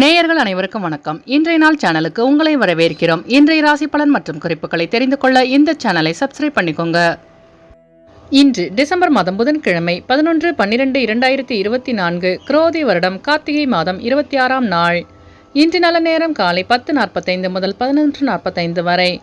நேயர்கள் அனைவருக்கும் வணக்கம். இன்றைய நாள் சேனலுக்கு உங்களை வரவேற்கிறோம். இன்றைய ராசி பலன் மற்றும் குறிப்புகளை தெரிந்து கொள்ள இந்த சேனலை சப்ஸ்கிரைப் பண்ணிக்கோங்க. இன்று டிசம்பர் மாதம் புதன்கிழமை பதினொன்று பன்னிரெண்டு இரண்டாயிரத்தி இருபத்தி நான்கு குரோதி வருடம் கார்த்திகை மாதம் இருபத்தி ஆறாம் நாள். இன்று நல்ல நேரம் காலை பத்து நாற்பத்தைந்து முதல் பதினொன்று நாற்பத்தைந்து வரை.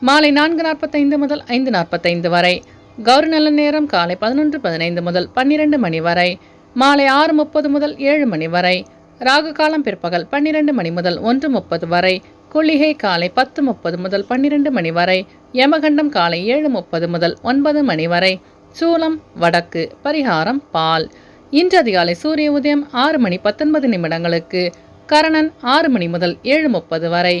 மாலை நான்கு நாற்பத்தைந்து முதல் ஐந்து நாற்பத்தைந்து வரை. கௌரி நல்ல நேரம் காலை பதினொன்று பதினைந்து முதல் பன்னிரெண்டு மணி வரை. மாலை ஆறு முப்பது முதல் ஏழு மணி வரை. ராகு காலம் பிற்பகல் பன்னிரண்டு மணி முதல் ஒன்று முப்பது வரை குளிகை காலை பத்து முப்பது முதல் பன்னிரண்டு மணி வரை யமகண்டம் காலை ஏழு முப்பது முதல் ஒன்பது மணி வரை சூலம் வடக்கு பரிகாரம் பால். இன்று அதிகாலை சூரிய உதயம் ஆறு மணி பத்தொன்பது நிமிடங்களுக்கு கரணன் ஆறு மணி முதல் ஏழு முப்பது வரை.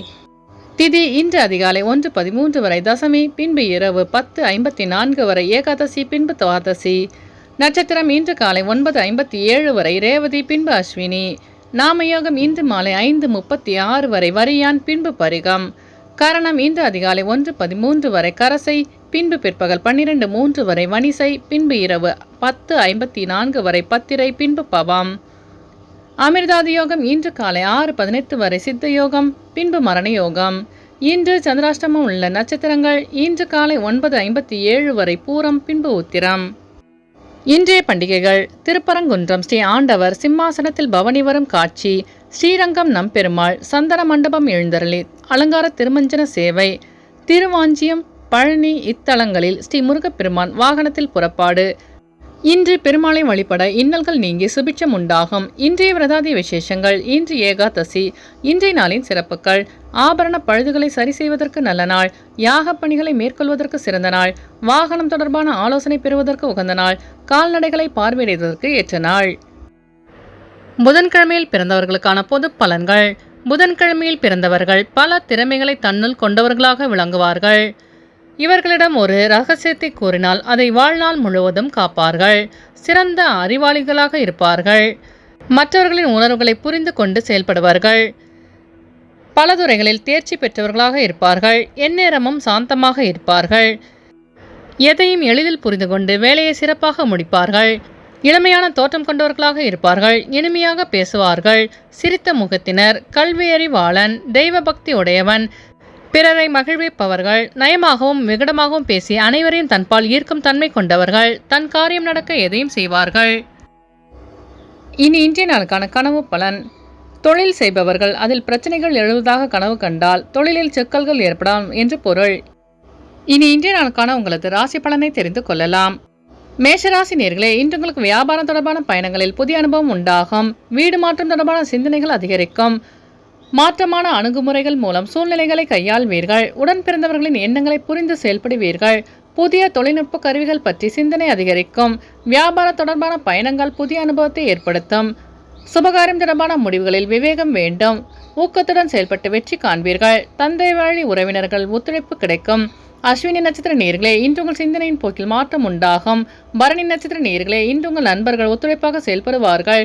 திதி இன்று அதிகாலை ஒன்று பதிமூன்று வரை தசமி பின்பு இரவு பத்து ஐம்பத்தி நான்கு வரை ஏகாதசி பின்பு துவாதசி. நட்சத்திரம் இன்று காலை ஒன்பது ஐம்பத்தி ஏழு வரை ரேவதி பின்பு அஸ்வினி. நாமயோகம் இன்று மாலை ஐந்து முப்பத்தி ஆறு வரை வரியான் பின்பு பரிகம். கரணம் இன்று அதிகாலை ஒன்று பதிமூன்று வரை கரசை பின்பு பிற்பகல் பன்னிரண்டு மூன்று வரை வனிசை பின்பு இரவு பத்து ஐம்பத்தி நான்கு வரை பத்திரை பின்பு பவம். அமிர்தாதி யோகம் இன்று காலை ஆறு பதினெட்டு வரை சித்த யோகம் பின்பு மரண யோகம். இன்று சந்திராஷ்டமம் உள்ள நட்சத்திரங்கள் இன்று காலை ஒன்பது ஐம்பத்தி ஏழு வரை பூரம் பின்பு உத்திரம். இன்றைய பண்டிகைகள். திருப்பரங்குன்றம் ஸ்ரீ ஆண்டவர் சிம்மாசனத்தில் பவனி வரும் காட்சி. ஸ்ரீரங்கம் நம்பெருமாள் சந்தன மண்டபம் எழுந்தருளி. அலங்கார திருமஞ்சன சேவை. திருவாஞ்சியம் பழனி இத்தலங்களில் ஸ்ரீ முருகப்பெருமான் வாகனத்தில் புறப்பாடு. இன்று பெருமாளை வழிபட இன்னல்கள் நீங்கி சுபிட்சம் உண்டாகும். இன்றைய விரதாதி விசேஷங்கள் இன்று ஏகாதசி இன்றைய நாளின் சிறப்புகள். ஆபரண பழுதுகளை சரி செய்வதற்கு நல்ல நாள். யாகப் பணிகளை மேற்கொள்வதற்கு சிறந்த நாள். வாகனம் தொடர்பான ஆலோசனை பெறுவதற்கு உகந்த நாள். கால்நடைகளை பார்வையிடுவதற்கு ஏற்ற நாள். புதன்கிழமையில் பிறந்தவர்களுக்கான பொது பலன்கள். புதன்கிழமையில் பிறந்தவர்கள் பல திறமைகளை தன்னுள் கொண்டவர்களாக விளங்குவார்கள். இவர்களிடம் ஒரு ரகசியத்தை கூறினால் அதை வாழ்நாள் முழுவதும் காப்பார்கள். சிறந்த அறிவாளிகளாக இருப்பார்கள். மற்றவர்களின் உணர்வுகளை புரிந்து கொண்டு செயல்படுவார்கள். பல துறைகளில் தேர்ச்சி பெற்றவர்களாக இருப்பார்கள். எந்நேரமும் சாந்தமாக இருப்பார்கள். எதையும் எளிதில் புரிந்து கொண்டு வேலையை சிறப்பாக முடிப்பார்கள். இளமையான தோற்றம் கொண்டவர்களாக இருப்பார்கள். இனிமையாக பேசுவார்கள். சிரித்த முகத்தினர் கல்வியறிவாளன் தெய்வ பக்தி உடையவன் பிறரை மகிழ்விப்பவர்கள் நயமாகவும் விகடமாகவும் பேசி அனைவரையும் தன்பால் ஈர்க்கும் தன்மை கொண்டவர்கள் தன் காரியம் நடக்க எதையும் செய்வார்கள். இனி இன்றைய நாளுக்கான கனவு பலன். தொழில் செய்பவர்கள் அதில் பிரச்சனைகள் எழுவதாக கனவு கண்டால் தொழிலில் சிக்கல்கள் ஏற்படலாம் என்று பொருள். இனி இன்றைய நாளுக்கான உங்களது ராசி பலனை தெரிந்து கொள்ளலாம். மேஷராசி நேர்களே இன்று உங்களுக்கு வியாபாரம் தொடர்பான பயணங்களில் புதிய அனுபவம் உண்டாகும். வீடு மாற்றம் தொடர்பான சிந்தனைகள் அதிகரிக்கும். மாற்றமான அணுகுமுறைகள் மூலம் சூழ்நிலைகளை கையாள்வீர்கள். உடன் பிறந்தவர்களின் எண்ணங்களை புரிந்து செயல்படுவீர்கள். புதிய தொழில்நுட்ப கருவிகள் பற்றி சிந்தனை அதிகரிக்கும். வியாபார தொடர்பான பயணங்கள் புதிய அனுபவத்தை ஏற்படுத்தும். சுபகாரியம் தொடர்பான முடிவுகளில் விவேகம் வேண்டும். ஊக்கத்துடன் செயல்பட்டு வெற்றி காண்பீர்கள். தந்தை வழி உறவினர்கள் ஒத்துழைப்பு கிடைக்கும். அஸ்வினி நட்சத்திர நேர்களே இன்று உங்கள் சிந்தனையின் போக்கில் மாற்றம் உண்டாகும். பரணி நட்சத்திர நேர்களே இன்று உங்கள் நண்பர்கள் ஒத்துழைப்பாக செயல்படுவார்கள்.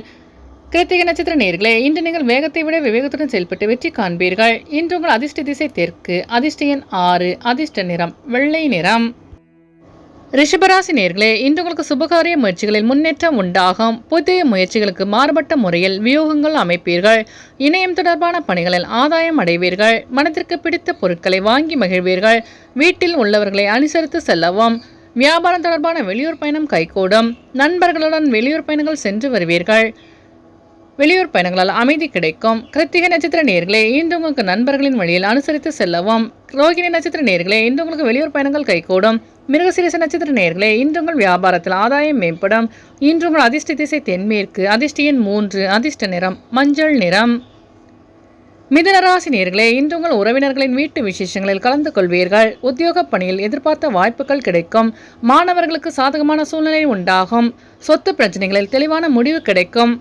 கிருத்திகை நட்சத்திர நேர்களே இன்று நீங்கள் வேகத்தை விட விவேகத்துடன் செயல்பட்டு வெற்றி காண்பீர்கள். இன்று உங்கள் அதிர்ஷ்ட திசை தெற்கு அதிர்ஷ்ட எண் ஆறு அதிர்ஷ்ட நிறம் வெள்ளை நிறம். ரிஷபராசி நேர்களே இன்று உங்களுக்கு சுபகாரிய முயற்சிகளில் முன்னேற்றம் உண்டாகும். புதிய முயற்சிகளுக்கு மாறுபட்ட முறையில் வியூகங்கள் அமைப்பீர்கள். இணையம் தொடர்பான பணிகளில் ஆதாயம் அடைவீர்கள். மனத்திற்கு பிடித்த பொருட்களை வாங்கி மகிழ்வீர்கள். வீட்டில் உள்ளவர்களை அனுசரித்து செல்லவும். வியாபாரம் தொடர்பான வெளியூர் பயணம் கைகூடும். நண்பர்களுடன் வெளியூர் பயணங்கள் சென்று வருவீர்கள். வெளியூர் பயணங்களால் அமைதி கிடைக்கும். கிருத்திகை நட்சத்திர நேர்களே இன்று உங்களுக்கு நண்பர்களின் வழியில் அனுசரித்து செல்லவும். ரோகிணி நட்சத்திர நேர்களே இன்று உங்களுக்கு வெளியூர் பயணங்கள் கைகூடும். மிருகசிரிச நட்சத்திர நேர்களே இன்று உங்கள் வியாபாரத்தில் ஆதாயம் மேம்படும். இன்று உங்கள் அதிர்ஷ்ட திசை தென்மேற்கு அதிர்ஷ்டியின் மூன்று அதிர்ஷ்ட நிறம் மஞ்சள் நிறம். மிதனராசி நேர்களே இன்று உங்கள் உறவினர்களின் வீட்டு விசேஷங்களில் கலந்து கொள்வீர்கள். உத்தியோக பணியில் எதிர்பார்த்த வாய்ப்புகள் கிடைக்கும். மாணவர்களுக்கு சாதகமான சூழ்நிலை உண்டாகும். சொத்து பிரச்சனைகளில் தெளிவான முடிவு கிடைக்கும்.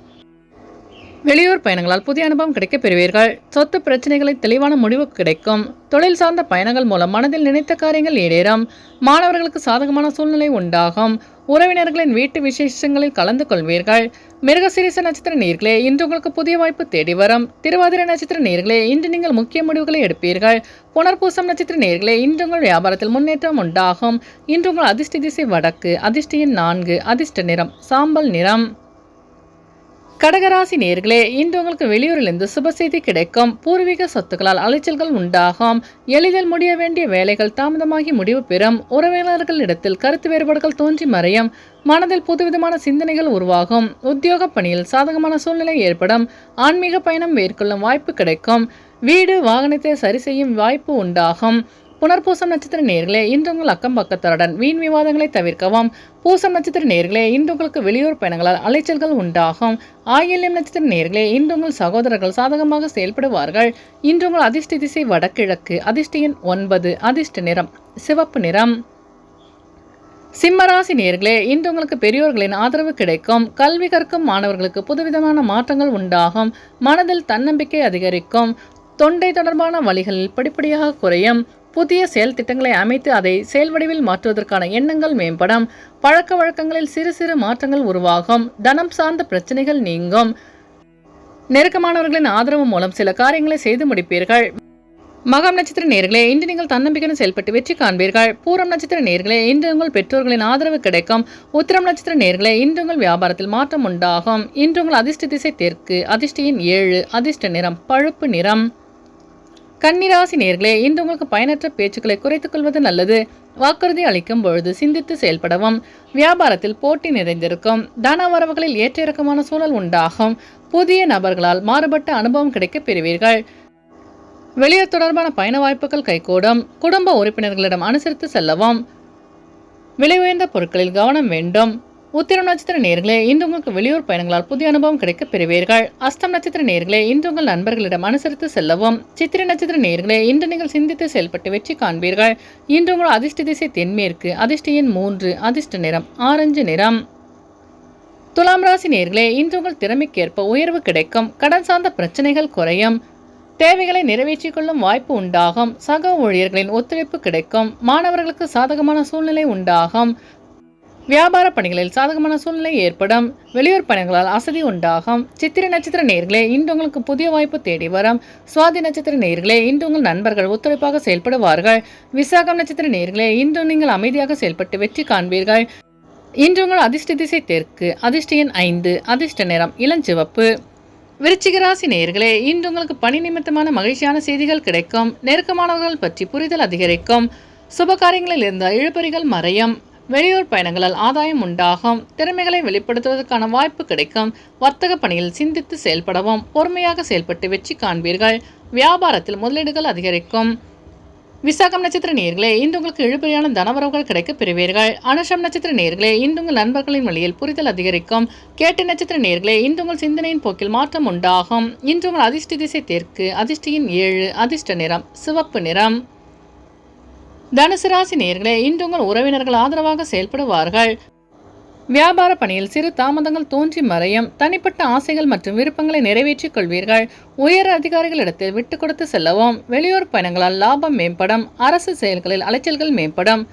வெளியூர் பயணங்களால் புதிய அனுபவம் கிடைக்கப் பெறுவீர்கள். சொத்து பிரச்சனைகளை தெளிவான முடிவு கிடைக்கும். தொழில் சார்ந்த பயணங்கள் மூலம் மனதில் நினைத்த காரியங்கள் ஏடேறும் மாணவர்களுக்கு சாதகமான சூழ்நிலை உண்டாகும். உறவினர்களின் வீட்டு விசேஷங்களில் கலந்து கொள்வீர்கள். மிருகசிரீச நட்சத்திர நீர்களே இன்று உங்களுக்கு புதிய வாய்ப்பு தேடி வரும். திருவாதிரை நட்சத்திர நீர்களே இன்று நீங்கள் முக்கிய முடிவுகளை எடுப்பீர்கள். புனர்பூசம் நட்சத்திர நேர்களே இன்று உங்கள் வியாபாரத்தில் முன்னேற்றம் உண்டாகும். இன்று உங்கள் அதிர்ஷ்ட திசை வடக்கு அதிர்ஷ்டியின் நான்கு அதிர்ஷ்ட நிறம் சாம்பல் நிறம். கடகராசி நேர்களே இன்று உங்களுக்கு வெளியூரிலிருந்து சுப செய்தி கிடைக்கும். பூர்வீக சொத்துக்களால் அலைச்சல்கள் உண்டாகும். எளிதில் முடிய வேண்டிய வேலைகள் தாமதமாகி முடிவு பெறும். உறவினர்களிடத்தில் கருத்து வேறுபாடுகள் தோன்றி மறையும். மனதில் புதுவிதமான சிந்தனைகள் உருவாகும். உத்தியோக பணியில் சாதகமான சூழ்நிலை ஏற்படும். ஆன்மீக பயணம் மேற்கொள்ளும் வாய்ப்பு கிடைக்கும். வீடு வாகனத்தை சரி செய்யும் வாய்ப்பு உண்டாகும். புனர்பூசம் நட்சத்திர நேர்களே இன்று உங்கள் அக்கம் பக்கத்தாருடன் வீண் விவாதங்களை தவிர்க்கவும். பூசம் நட்சத்திர நேர்களே இன்று உங்களுக்கு வெளியூர் பயணங்களால் அலைச்சல்கள் உண்டாகும். ஆயில்யம் நட்சத்திர நேர்களே இன்று உங்கள் சகோதரர்கள் சாதகமாக செயல்படுவார்கள். இன்று உங்கள் அதிர்ஷ்ட திசை வடகிழக்கு அதிர்ஷ்ட எண் ஒன்பது அதிர்ஷ்ட நிறம் சிவப்பு நிறம். சிம்மராசி நேர்களே இன்று உங்களுக்கு பெரியோர்களின் ஆதரவு கிடைக்கும். கல்வி கற்கும் மாணவர்களுக்கு புதுவிதமான மாற்றங்கள் உண்டாகும். மனதில் தன்னம்பிக்கை அதிகரிக்கும். தொண்டை தொடர்பான வழிகளில் படிப்படியாக குறையும். புதிய செயல் திட்டங்களை அமைத்து அதை செயல்வடிவில் மாற்றுவதற்கான எண்ணங்கள் மேம்படும். பழக்க வழக்கங்களில் சிறு சிறு மாற்றங்கள் உருவாகும். தனம் சார்ந்த பிரச்சனைகள் நீங்கும். நெருக்கமானவர்களின் ஆதரவு மூலம் சில காரியங்களை செய்து முடிப்பீர்கள். மகம் நட்சத்திர நேர்களே இன்று நீங்கள் தன்னம்பிக்கையுடன் செயல்பட்டு வெற்றி காண்பீர்கள். பூரம் நட்சத்திர நேர்களே இன்று உங்கள் பெற்றோர்களின் ஆதரவு கிடைக்கும். உத்திரம் நட்சத்திர நேர்களே இன்று உங்கள் வியாபாரத்தில் மாற்றம் உண்டாகும். இன்று உங்கள் அதிர்ஷ்ட திசை தெற்கு அதிர்ஷ்டியின் ஏழு அதிர்ஷ்ட நிறம் பழுப்பு நிறம். கன்னிராசி நேர்களே இன்று உங்களுக்கு பயனற்ற பேச்சுக்களை குறைத்துக் கொள்வது நல்லது. வாக்குறுதி அளிக்கும் பொழுது சிந்தித்து செயல்படவும். வியாபாரத்தில் போட்டி நிறைந்திருக்கும். தன வரவுகளில் ஏற்ற இறக்கமான சூழல் உண்டாகும். புதிய நபர்களால் மாறுபட்ட அனுபவம் கிடைக்கப் பெறுவீர்கள். வெளியூர் தொடர்பான பயண வாய்ப்புகள் கைகூடும். குடும்ப உறுப்பினர்களிடம் அனுசரித்து செல்லவும். விலை உயர்ந்த பொருட்களில் கவனம் வேண்டும். உத்திர நட்சத்திர நேர்களே இன்று உங்களுக்கு வெளியூர் பயணங்களால் புதிய அனுபவம் கிடைக்கப் பெறுவீர்கள். அஸ்தம் நட்சத்திர நேர்களே இன்று உங்கள் நண்பர்களிடம் அனுசரித்து செல்லவும். சித்திர நட்சத்திர நேர்களே இன்று நீங்கள் சிந்தித்து செயல்பட்டு வெற்றி காண்பீர்கள். இன்று உங்கள் அதிர்ஷ்ட திசை தென்மேற்கு அதிர்ஷ்ட எண் மூன்று அதிர்ஷ்ட நிறம் ஆரஞ்சு நிறம். துலாம் ராசி நேர்களே இன்று உங்கள் திறமைக்கேற்ப உயர்வு கிடைக்கும். கடன் சார்ந்த பிரச்சனைகள் குறையும். தேவைகளை நிறைவேற்றிக் கொள்ளும் வாய்ப்பு உண்டாகும். சக ஊழியர்களின் ஒத்துழைப்பு கிடைக்கும். மாணவர்களுக்கு சாதகமான சூழ்நிலை உண்டாகும். வியாபார பணிகளில் சாதகமான சூழ்நிலை ஏற்படும். வெளியூர் பணிகளால் அசதி உண்டாகும். சித்திரை நட்சத்திர நேர்களே இன்று உங்களுக்கு புதிய வாய்ப்பு தேடி வரும். சுவாதி நட்சத்திர நேர்களே இன்று உங்கள் நண்பர்கள் ஒத்துழைப்பாக செயல்படுவார்கள். விசாகம் நட்சத்திர நேர்களே இன்று நீங்கள் அமைதியாக செயல்பட்டு வெற்றி காண்பீர்கள். இன்று உங்கள் அதிர்ஷ்ட திசை தெற்கு அதிர்ஷ்ட எண் ஐந்து அதிர்ஷ்ட நிறம் இளஞ்சிவப்பு. விருச்சிகராசி நேர்களே இன்று உங்களுக்கு பணி நிமித்தமான மகிழ்ச்சியான செய்திகள் கிடைக்கும். நெருக்கமானவர்கள் பற்றி புரிதல் அதிகரிக்கும். சுப காரியங்களில் இருந்த இழுபறிகள் மறையும். வெளியூர் பயணங்களால் ஆதாயம் உண்டாகும். திறமைகளை வெளிப்படுத்துவதற்கான வாய்ப்பு கிடைக்கும். வர்த்தக பணியில் சிந்தித்து செயல்படவும் பொறுமையாக செயல்பட்டு வெற்றி காண்பீர்கள். வியாபாரத்தில் முதலீடுகள் அதிகரிக்கும். விசாகம் நட்சத்திர நேர்களே இன்று உங்களுக்கு இழுபறியான தனவரவுகள் கிடைக்க பெறுவீர்கள். அனுஷம் நட்சத்திர நேர்களே இன்று உங்கள் நண்பர்களின் வழியில் புரிதல் அதிகரிக்கும். கேட்ட நட்சத்திர நேர்களே இன்று உங்கள் சிந்தனையின் போக்கில் மாற்றம் உண்டாகும். இன்று உங்கள் அதிர்ஷ்ட திசை தெற்கு அதிர்ஷ்டியின் ஏழு அதிர்ஷ்ட நிறம் சிவப்பு நிறம். தனுசு ராசி நேர்களே இன்று உங்கள் உறவினர்கள் ஆதரவாக செயல்படுவார்கள். வியாபார பணியில் சிறு தாமதங்கள் தோன்றி மறையும். தனிப்பட்ட ஆசைகள் மற்றும் விருப்பங்களை நிறைவேற்றிக் கொள்வீர்கள். உயர் அதிகாரிகளிடத்தில் விட்டு கொடுத்து செல்லவும். வெளியூர் பயணங்களால் லாபம் மேம்படும். அரசு செயல்களில் அலைச்சல்கள் மேம்படும்.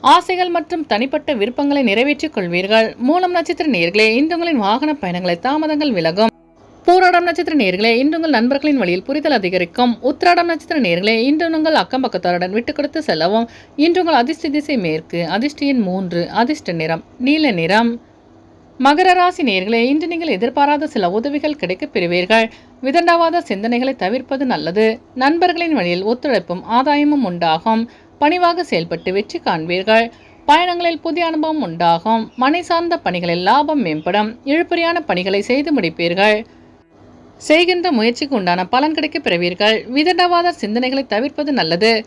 ஆசைகள் மற்றும் தனிப்பட்ட விருப்பங்களை நிறைவேற்றிக் கொள்வீர்கள். மூலம் நட்சத்திர நேர்களே இன்று உங்களின் வாகன பயணங்களை தாமதங்கள் விலகும். பூராடம் நட்சத்திர நேர்களே இன்று உங்கள் நண்பர்களின் வழியில் புரிதல் அதிகரிக்கும். உத்திராடம் நட்சத்திர நேர்களே இன்று உங்கள் அக்கம் பக்கத்தாருடன் விட்டு கொடுத்து செல்லவும். இன்று உங்கள் அதிர்ஷ்ட திசை மேற்கு அதிர்ஷ்டியின் மூன்று அதிர்ஷ்ட நிறம் நீல நிறம். மகர ராசி நேர்களே இன்று நீங்கள் எதிர்பாராத சில உதவிகள் கிடைக்கப் பெறுவீர்கள். விதண்டாவாத சிந்தனைகளை தவிர்ப்பது நல்லது. நண்பர்களின் வழியில் ஒத்துழைப்பும் ஆதாயமும் உண்டாகும். பணிவாக செயல்பட்டு வெற்றி காண்பீர்கள். பயணங்களில் புதிய அனுபவம் உண்டாகும். மனை சார்ந்த பணிகளில் லாபம் மேம்படும். இழுபறியான பணிகளை செய்து முடிப்பீர்கள். செய்கின்ற முயற்சிக்கு உண்டான பலன் கிடைக்கப் பெறுவீர்கள். விதண்டவாத சிந்தனைகளை தவிர்ப்பது நல்லது.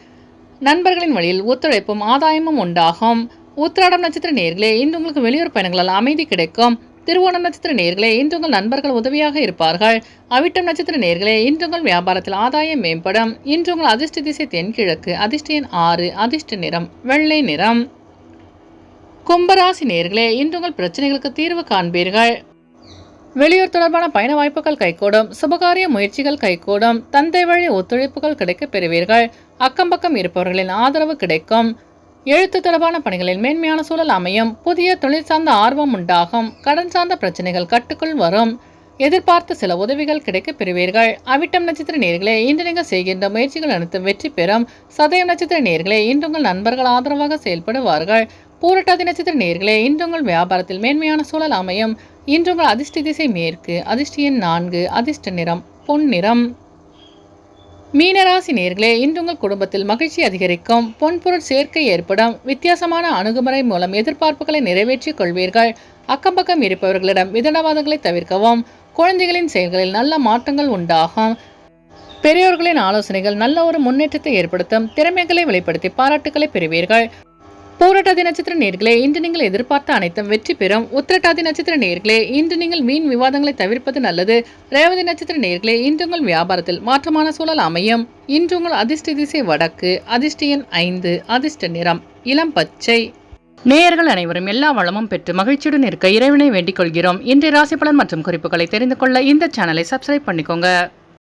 நண்பர்களின் வழியில் ஒத்துழைப்பும் ஆதாயமும் உண்டாகும். உத்திராடம் நட்சத்திர நேர்களே இன்று உங்களுக்கு வெளியூர் பயணங்களால் அமைதி கிடைக்கும். திருவோணம் நட்சத்திர நேர்களே இன்று உங்கள் நண்பர்கள் உதவியாக இருப்பார்கள். அவிட்டம் நட்சத்திர நேர்களே இன்று உங்கள் வியாபாரத்தில் ஆதாயம் மேம்படும். இன்று உங்கள் அதிர்ஷ்ட திசை தென்கிழக்கு அதிர்ஷ்ட எண் ஆறு அதிர்ஷ்ட நிறம் வெள்ளை நிறம். கும்பராசி நேர்களே இன்று உங்கள் பிரச்சனைகளுக்கு தீர்வு காண்பீர்கள். வெளியூர் தொடர்பான பயண வாய்ப்புகள் கைகூடும் சுபகாரிய முயற்சிகள் கைகூடும் தந்தை வழி ஒத்துழைப்புகள் கிடைக்கப் பெறுவீர்கள் அக்கம் பக்கம் இருப்பவர்களின் ஆதரவு கிடைக்கும். எழுத்து தொடர்பான பணிகளில் மேன்மையான சூழல் அமையும். புதிய தொழில் சார்ந்த ஆர்வம் உண்டாகும். கடன் சார்ந்த பிரச்சனைகள் கட்டுக்குள் வரும். எதிர்பார்த்த சில உதவிகள் கிடைக்கப் பெறுவீர்கள் அவிட்டம் நட்சத்திர நேர்களே இன்று நீங்கள் செய்கின்ற முயற்சிகள் அனைத்தும் வெற்றி பெறும். சதயம் நட்சத்திர நேர்களே இன்று உங்கள் நண்பர்கள் ஆதரவாக செயல்படுவார்கள். பூரட்டாதி நட்சத்திர நேர்களே இன்று உங்கள் வியாபாரத்தில் மேன்மையான சூழல் அமையும். இன்று உங்கள் அதிர்ஷ்ட திசை மேற்கு அதிர்ஷ்ட எண் நான்கு அதிர்ஷ்ட நிறம் பொன் நிறம். மீனராசி நேர்களே இன்று உங்கள் குடும்பத்தில் மகிழ்ச்சி அதிகரிக்கும். பொன்பொருள் சேர்க்கை ஏற்படும். வித்தியாசமான அணுகுமுறை மூலம் எதிர்பார்ப்புகளை நிறைவேற்றிக் கொள்வீர்கள். அக்கம் பக்கம் இருப்பவர்களிடம் விதனவாதங்களை தவிர்க்கவும் குழந்தைகளின் செயல்களில் நல்ல மாற்றங்கள் உண்டாகும். பெரியோர்களின் ஆலோசனைகள் நல்ல ஒரு முன்னேற்றத்தை ஏற்படுத்தும். திறமைகளை வெளிப்படுத்தி பாராட்டுகளை பெறுவீர்கள். பூரட்டாதி நட்சத்திர நேர்களே இன்று நீங்கள் எதிர்பார்த்த அனைத்தும் வெற்றி பெறும். உத்திரட்டாதி நட்சத்திர நேர்களே இன்று நீங்கள் மீன் விவாதங்களை தவிர்ப்பது நல்லது. ரேவதி நட்சத்திர நேர்களே இன்று உங்கள் வியாபாரத்தில் மாற்றமான சூழல் அமையும். இன்று உங்கள் அதிர்ஷ்ட திசை வடக்கு அதிர்ஷ்ட எண் ஐந்து அதிர்ஷ்ட நிறம் இளம் பச்சை. நேயர்கள் அனைவரும் எல்லா வளமும் பெற்று மகிழ்ச்சியுடன் இருக்க இறைவனை வேண்டிக் கொள்கிறோம். இன்றைய ராசி பலன் மற்றும் குறிப்புகளை தெரிந்து கொள்ள இந்த சேனலை சப்ஸ்கிரைப் பண்ணிக்கோங்க.